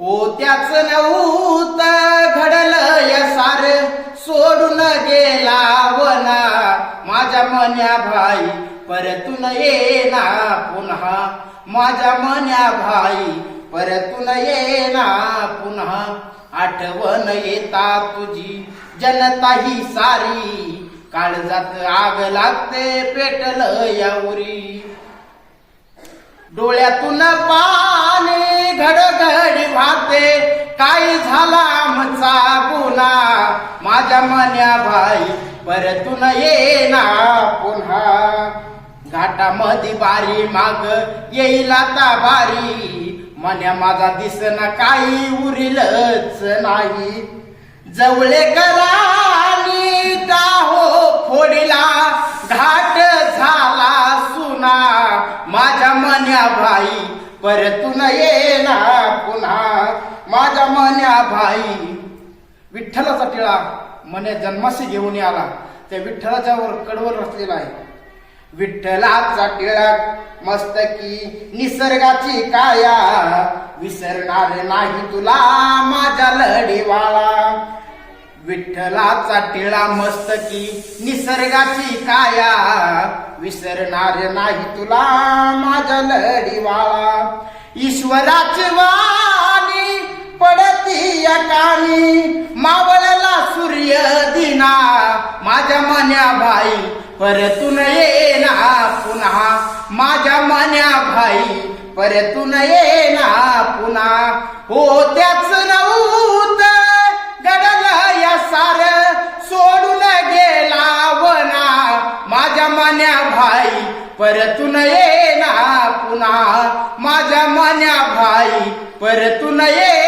हो त्याच नऊत घडलं या सार. सोडून गेला वना. माझ्या मन्या भाई परतून येना पुन्हा. माझ्या मन्या भाई परतून येना पुन्हा. आठवण येता तुझी जनता ही सारी काळजात आग लागते पेटल या उरी. डोळ्यातून पा काय झाला आमचा गुन्हा? माझ्या मन्या भाई परतून येना पुन्हा. घाटामध्ये बारी माग येईल आता बारी. मन्या माझा दिसना काही उरीलच नाही. जवळे करा परतून येना पुन्हा. माझ्या मन्या भाई. विठ्ठलाचा टिळा मने जन्माशी घेऊन आला त्या विठ्ठलाच्या वर कडवर रचलेला आहे. विठ्ठलाचा टिळक मस्तकी निसर्गाची काया. विसरणार नाही तुला माझ्या लढीवाळा. विठ्ठलाचा टिळा मस्तकी निसर्गाची काया. विसरणार नाही तुला माझ्या लढीवाळा. ईश्वराची वाणी पडती या कानी मावळला सूर्य दिना माझ्या मन्या भाई परतून येना पुन्हा. माझ्या मन्या भाई परतून येना पुन्हा. हो त्याच नऊत गडल या सार सोडून गेला वना. माझ्या मन्या भाई परतून ये ना पुन्हा. माझ्या मान्या भाई परतून ये